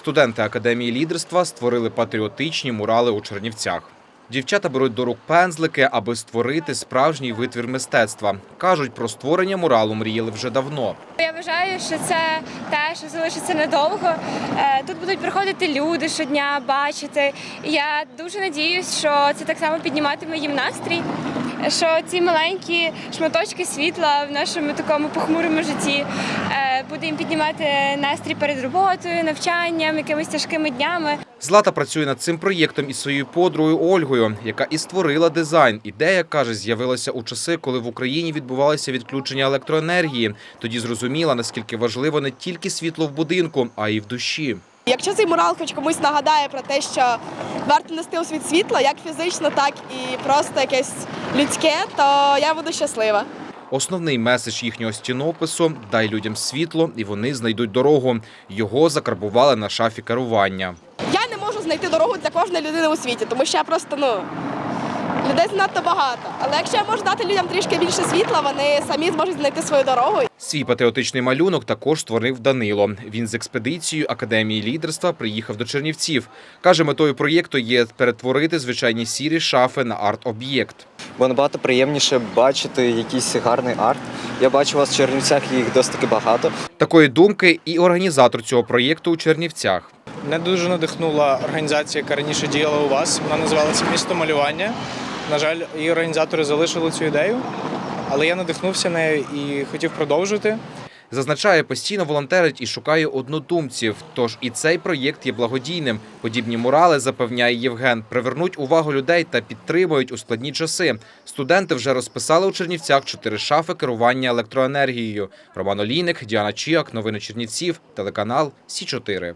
Студенти академії лідерства створили патріотичні мурали у Чернівцях. Дівчата беруть до рук пензлики, аби створити справжній витвір мистецтва. кажуть, про створення муралу мріяли вже давно. Я вважаю, що це те, що залишиться недовго. Е, Тут будуть приходити люди щодня, бачити. Я дуже надіюсь, що це так само підніматиме їм настрій. Що ці маленькі шматочки світла в нашому такому похмурому житті буде їм піднімати настрій перед роботою, навчанням, якимись тяжкими днями. Злата працює над цим проєктом із своєю подругою Ольгою, яка і створила дизайн. Ідея каже, з'явилася у часи, коли в Україні відбувалося відключення електроенергії. Тоді зрозуміла, наскільки важливо не тільки світло в будинку, а й в душі. Якщо цей мурал хоч комусь нагадає про те, що варто нести у світ світла, як фізично, так і просто якесь людське, то я буду щаслива. Основний меседж їхнього стінопису дай людям світло, і вони знайдуть дорогу. Його закарбували на шафі керування. Я не можу знайти дорогу для кожної людини у світі, тому що я просто ну людей занадто багато. Але якщо я можу дати людям трішки більше світла, вони самі зможуть знайти свою дорогу. Свій патріотичний малюнок також створив Данило. Він з експедицією академії лідерства приїхав до Чернівців. каже, метою проєкту є перетворити звичайні сірі шафи на арт-об'єкт. бо набагато приємніше бачити якийсь гарний арт. Я бачу вас в Чернівцях їх досить таки багато. Такої думки і організатор цього проєкту у Чернівцях. Мене дуже надихнула організація, яка раніше діяла у вас. Вона називалася Місто малювання. На жаль, її організатори залишили цю ідею, але я надихнувся нею і хотів продовжити. Зазначає, постійно волонтерить і шукає однодумців. Тож і цей проєкт є благодійним. Подібні мурали, запевняє Євген, привернуть увагу людей та підтримують у складні часи. Студенти вже розписали у Чернівцях чотири шафи керування електроенергією. Роман Олійник, Діана Чіак, новини Чернівців, телеканал Сі 4